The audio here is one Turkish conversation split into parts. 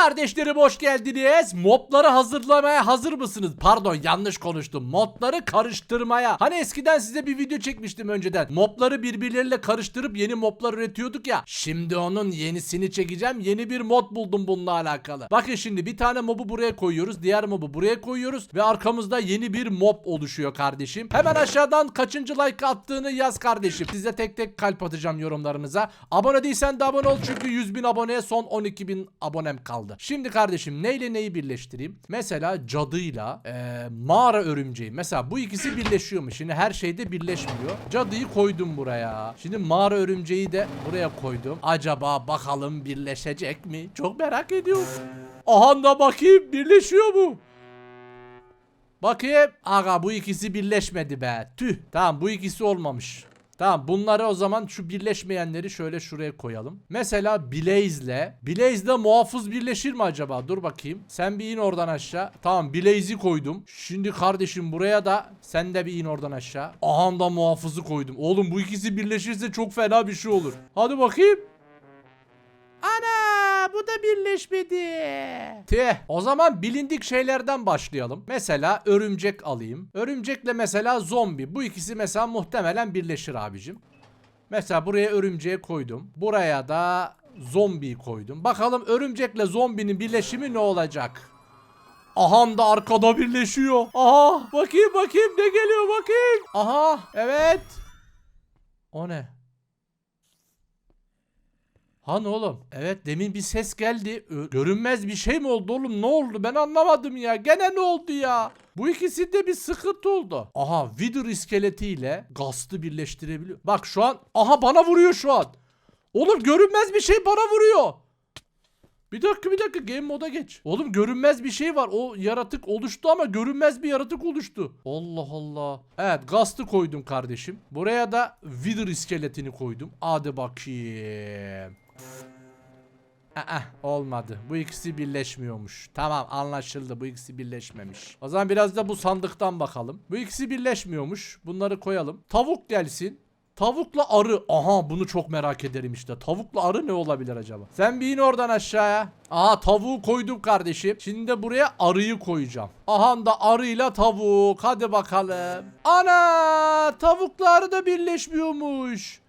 Kardeşlerim hoş geldiniz. Mobları hazırlamaya hazır mısınız? Pardon yanlış konuştum. Modları karıştırmaya. Hani eskiden size bir video çekmiştim önceden. Mobları birbirleriyle karıştırıp yeni moblar üretiyorduk ya. Şimdi onun yenisini çekeceğim. Yeni bir mod buldum bununla alakalı. Bakın şimdi bir tane mobu buraya koyuyoruz. Diğer mobu buraya koyuyoruz. Ve arkamızda yeni bir mob oluşuyor kardeşim. Hemen aşağıdan kaçıncı like attığını yaz kardeşim. Size tek tek kalp atacağım yorumlarınıza. Abone değilsen de abone ol çünkü 100 bin aboneye son 12 bin abonem kaldı. Şimdi kardeşim neyle neyi birleştireyim? Mesela cadıyla eee, mağara örümceği. Mesela bu ikisi birleşiyormuş. Şimdi her şeyde birleşmiyor. Cadıyı koydum buraya. Şimdi mağara örümceği de buraya koydum. Acaba bakalım birleşecek mi? Çok merak ediyorum. Aha da bakayım birleşiyor mu? Bakayım. Aga bu ikisi birleşmedi be. Tüh. Tamam bu ikisi olmamış. Tamam bunları o zaman şu birleşmeyenleri şöyle şuraya koyalım. Mesela Blaze'le. Blaze'le muhafız birleşir mi acaba? Dur bakayım. Sen bir in oradan aşağı. Tamam Blaze'i koydum. Şimdi kardeşim buraya da sen de bir in oradan aşağı. Aha da muhafızı koydum. Oğlum bu ikisi birleşirse çok fena bir şey olur. Hadi bakayım. Ana bu da birleşmedi. Tüh. O zaman bilindik şeylerden başlayalım. Mesela örümcek alayım. Örümcekle mesela zombi. Bu ikisi mesela muhtemelen birleşir abicim. Mesela buraya örümceği koydum. Buraya da zombiyi koydum. Bakalım örümcekle zombinin birleşimi ne olacak? Aha da arkada birleşiyor. Aha bakayım bakayım ne geliyor bakayım. Aha evet. O ne? Han oğlum. Evet demin bir ses geldi. Görünmez bir şey mi oldu oğlum? Ne oldu? Ben anlamadım ya. Gene ne oldu ya? Bu ikisinde bir sıkıntı oldu. Aha Wither iskeletiyle Gast'ı birleştirebiliyor. Bak şu an. Aha bana vuruyor şu an. Oğlum görünmez bir şey bana vuruyor. Bir dakika bir dakika game moda geç. Oğlum görünmez bir şey var. O yaratık oluştu ama görünmez bir yaratık oluştu. Allah Allah. Evet Gast'ı koydum kardeşim. Buraya da Wither iskeletini koydum. Hadi bakayım. Aa, olmadı. Bu ikisi birleşmiyormuş. Tamam anlaşıldı. Bu ikisi birleşmemiş. O zaman biraz da bu sandıktan bakalım. Bu ikisi birleşmiyormuş. Bunları koyalım. Tavuk gelsin. Tavukla arı. Aha bunu çok merak ederim işte. Tavukla arı ne olabilir acaba? Sen bir in oradan aşağıya. Aha tavuğu koydum kardeşim. Şimdi de buraya arıyı koyacağım. Aha da arıyla tavuk. Hadi bakalım. Ana tavukla arı da birleşmiyormuş.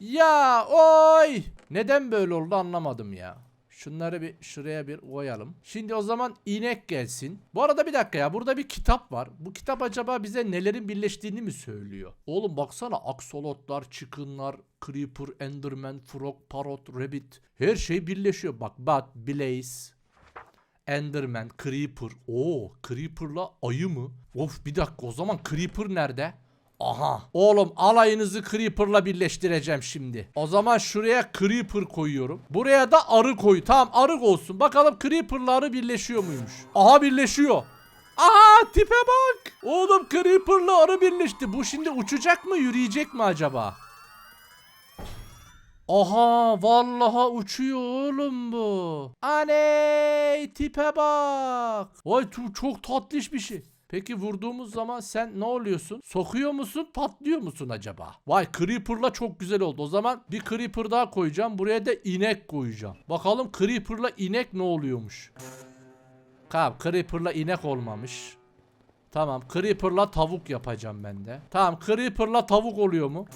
Ya oy. Neden böyle oldu anlamadım ya. Şunları bir şuraya bir koyalım. Şimdi o zaman inek gelsin. Bu arada bir dakika ya burada bir kitap var. Bu kitap acaba bize nelerin birleştiğini mi söylüyor? Oğlum baksana aksolotlar, çıkınlar, creeper, enderman, frog, parrot, rabbit. Her şey birleşiyor. Bak bat, blaze, enderman, creeper. Oo creeper'la ayı mı? Of bir dakika o zaman creeper nerede? Aha. Oğlum alayınızı Creeper'la birleştireceğim şimdi. O zaman şuraya Creeper koyuyorum. Buraya da arı koy. Tamam arı olsun. Bakalım Creeper'la arı birleşiyor muymuş? Aha birleşiyor. Aha tipe bak. Oğlum Creeper'la arı birleşti. Bu şimdi uçacak mı yürüyecek mi acaba? Aha vallaha uçuyor oğlum bu. Aney tipe bak. Vay çok tatlış bir şey. Peki vurduğumuz zaman sen ne oluyorsun? Sokuyor musun patlıyor musun acaba? Vay Creeper'la çok güzel oldu. O zaman bir Creeper daha koyacağım. Buraya da inek koyacağım. Bakalım Creeper'la inek ne oluyormuş? Tamam Creeper'la inek olmamış. Tamam Creeper'la tavuk yapacağım ben de. Tamam Creeper'la tavuk oluyor mu?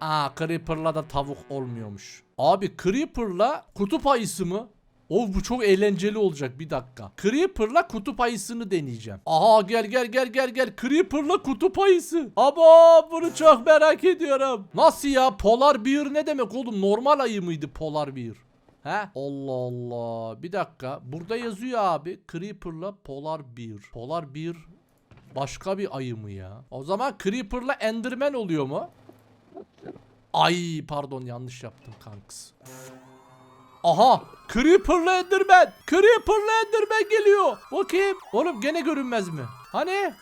Aa Creeper'la da tavuk olmuyormuş. Abi Creeper'la kutup ayısı mı? O bu çok eğlenceli olacak bir dakika. Creeper'la kutup ayısını deneyeceğim. Aha gel gel gel gel gel. Creeper'la kutup ayısı. Ama bunu çok merak ediyorum. Nasıl ya? Polar bear ne demek oğlum? Normal ayı mıydı polar bear? He? Allah Allah. Bir dakika. Burada yazıyor abi. Creeper'la polar bear. Polar bear başka bir ayı mı ya? O zaman Creeper'la Enderman oluyor mu? Ay pardon yanlış yaptım kanks. Aha Creeper'la Enderman. Creeper'la Enderman geliyor. Bakayım. Oğlum gene görünmez mi? Hani?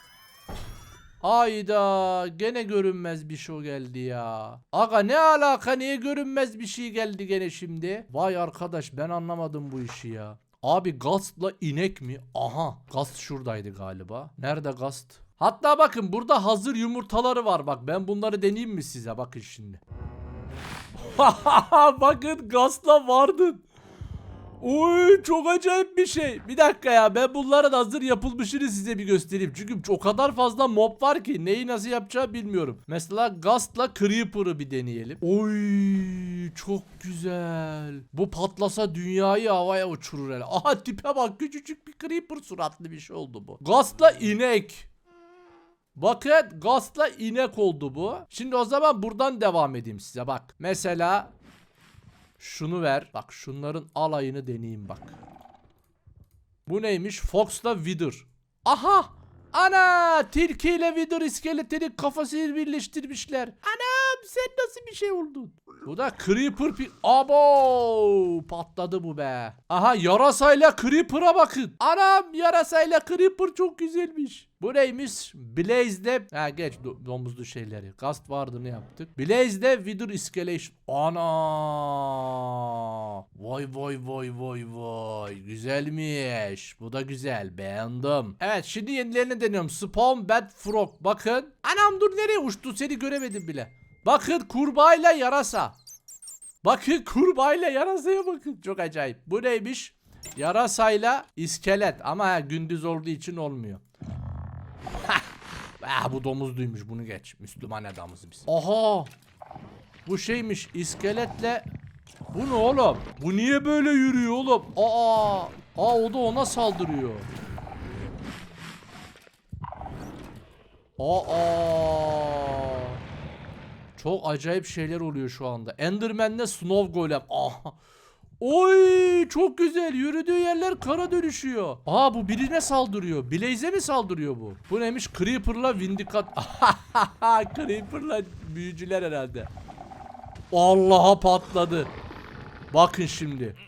Ayda gene görünmez bir şey geldi ya. Aga ne alaka niye görünmez bir şey geldi gene şimdi? Vay arkadaş ben anlamadım bu işi ya. Abi Gast'la inek mi? Aha Gast şuradaydı galiba. Nerede Gast? Hatta bakın burada hazır yumurtaları var bak ben bunları deneyeyim mi size bakın şimdi. bakın Gast'la vardın. Oy çok acayip bir şey. Bir dakika ya ben bunların hazır yapılmışını size bir göstereyim. Çünkü o kadar fazla mob var ki neyi nasıl yapacağı bilmiyorum. Mesela Gast'la Creeper'ı bir deneyelim. Oy çok güzel. Bu patlasa dünyayı havaya uçurur hele. Aha tipe bak küçücük bir Creeper suratlı bir şey oldu bu. Gast'la inek. Bakın Gast'la inek oldu bu. Şimdi o zaman buradan devam edeyim size bak. Mesela şunu ver. Bak şunların alayını deneyeyim bak. Bu neymiş? Fox'la Wither. Aha! Ana! Tilki ile Wither iskeletinin kafasını birleştirmişler. Anam sen nasıl bir şey oldun? Bu da Creeper pi... Abo! Patladı bu be. Aha yarasayla Creeper'a bakın. Anam yarasayla Creeper çok güzelmiş. Bu neymiş? Blaze'de... Ha geç do- domuzlu şeyleri. Gast vardı ne yaptık? Blaze'de Wither Escalation. Ana! Vay vay vay vay vay. Güzelmiş. Bu da güzel. Beğendim. Evet şimdi yenilerini deniyorum. Spawn Bad Frog. Bakın. Anam dur nereye uçtu? Seni göremedim bile. Bakın kurbağayla yarasa. Bakın kurbağayla yarasaya bakın. Çok acayip. Bu neymiş? Yarasayla iskelet. Ama ha, gündüz olduğu için olmuyor. Ah bu domuzluymuş bunu geç. Müslüman adamız biz. Aha. Bu şeymiş iskeletle. Bu ne oğlum? Bu niye böyle yürüyor oğlum? Aa. Aa o da ona saldırıyor. Aa. Çok acayip şeyler oluyor şu anda. Enderman'le Snow Golem. Aha. Oy çok güzel. Yürüdüğü yerler kara dönüşüyor. Aa bu birine saldırıyor. Blaze'e mi saldırıyor bu? Bu neymiş? Creeper'la Vindicat. Creeper'la büyücüler herhalde. Allah'a patladı. Bakın şimdi.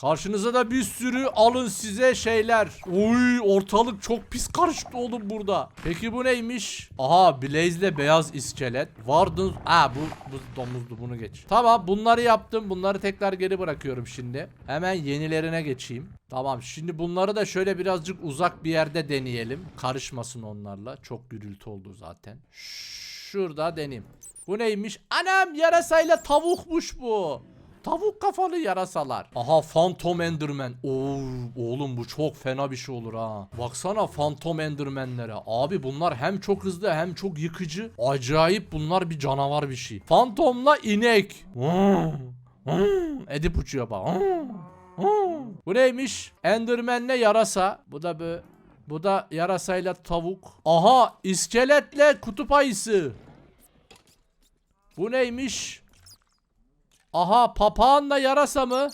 Karşınıza da bir sürü alın size şeyler. Oy ortalık çok pis karıştı oğlum burada. Peki bu neymiş? Aha Blaze'le beyaz iskelet. Vardın. Aa bu, bu domuzdu bunu geç. Tamam bunları yaptım. Bunları tekrar geri bırakıyorum şimdi. Hemen yenilerine geçeyim. Tamam şimdi bunları da şöyle birazcık uzak bir yerde deneyelim. Karışmasın onlarla. Çok gürültü oldu zaten. Şurada deneyeyim. Bu neymiş? Anam yarasayla tavukmuş bu. Tavuk kafalı yarasalar. Aha Phantom Enderman. Oo, oğlum bu çok fena bir şey olur ha. Baksana Phantom Enderman'lere. Abi bunlar hem çok hızlı hem çok yıkıcı. Acayip bunlar bir canavar bir şey. Phantom'la inek. Edip uçuyor bak. Bu neymiş? Enderman'le yarasa. Bu da bu. Bu da yarasayla tavuk. Aha iskeletle kutup ayısı. Bu neymiş? Aha papağanla yarasa mı?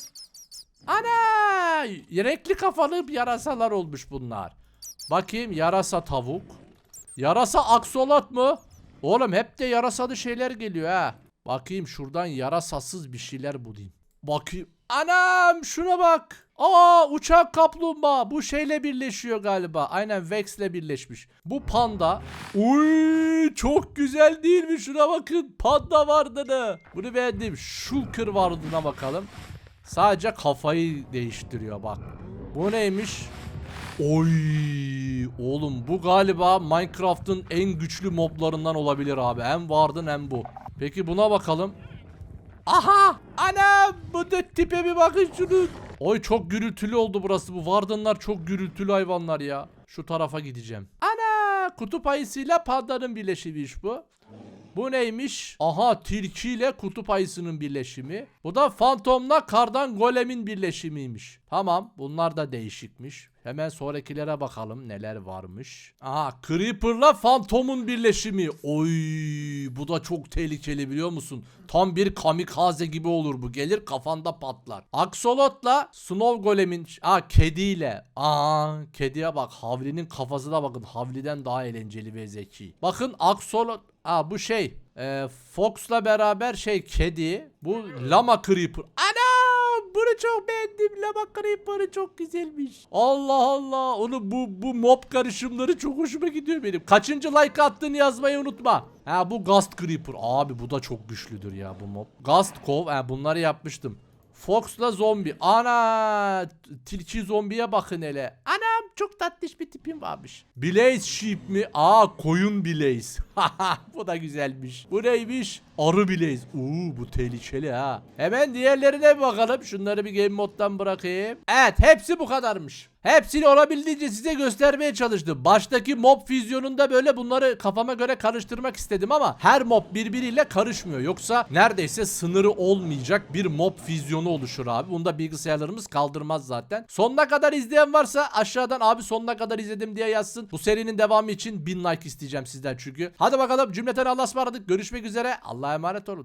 Ana! Renkli kafalı yarasalar olmuş bunlar. Bakayım yarasa tavuk. Yarasa aksolot mu? Oğlum hep de yarasalı şeyler geliyor ha. Bakayım şuradan yarasasız bir şeyler bulayım. Bakayım. Anam şuna bak. Aa uçak kaplumbağa. Bu şeyle birleşiyor galiba. Aynen Vex'le birleşmiş. Bu panda. Uy çok güzel değil mi? Şuna bakın. Panda vardığını. Bunu beğendim. Shulker vardığına bakalım. Sadece kafayı değiştiriyor bak. Bu neymiş? Oy oğlum bu galiba Minecraft'ın en güçlü moblarından olabilir abi. Hem vardın hem bu. Peki buna bakalım. Aha! Anam! Bu da tipe bir bakın şunun. Oy çok gürültülü oldu burası. Bu vardınlar çok gürültülü hayvanlar ya. Şu tarafa gideceğim. Ana! Kutup ayısıyla pandanın birleşimiymiş bu. Bu neymiş? Aha tilkiyle kutup ayısının birleşimi. Bu da fantomla kardan golemin birleşimiymiş. Tamam bunlar da değişikmiş. Hemen sonrakilere bakalım neler varmış. Aha Creeper'la Phantom'un birleşimi. Oy bu da çok tehlikeli biliyor musun? Tam bir kamikaze gibi olur bu. Gelir kafanda patlar. Axolot'la Snow Golem'in Aa kediyle. Aa kediye bak. Havli'nin kafasına bakın. Havli'den daha eğlenceli ve zeki. Bakın Axolot Aa bu şey. E, Fox'la beraber şey kedi. Bu Lama Creeper. Ana! Bunu çok beğendim. Lama Creeper'ı çok güzelmiş. Allah Allah. Onu bu bu mob karışımları çok hoşuma gidiyor benim. Kaçıncı like attığını yazmayı unutma. Ha bu Ghost Creeper. Abi bu da çok güçlüdür ya bu mob. Ghost Cove. Ha bunları yapmıştım. Fox'la zombi. Ana! Tilki zombiye bakın hele. Çok tatlış bir tipim varmış. Blaze sheep mi? Aa koyun Blaze. bu da güzelmiş. Bu neymiş? Arı Blaze. Uuu bu tehlikeli ha. Hemen diğerlerine bakalım. Şunları bir game moddan bırakayım. Evet hepsi bu kadarmış. Hepsini olabildiğince size göstermeye çalıştım. Baştaki mob füzyonunda böyle bunları kafama göre karıştırmak istedim ama her mob birbiriyle karışmıyor. Yoksa neredeyse sınırı olmayacak bir mob füzyonu oluşur abi. Bunu da bilgisayarlarımız kaldırmaz zaten. Sonuna kadar izleyen varsa aşağıdan abi sonuna kadar izledim diye yazsın. Bu serinin devamı için 1000 like isteyeceğim sizden çünkü. Hadi bakalım cümleten Allah'a ısmarladık. Görüşmek üzere. Allah'a emanet olun.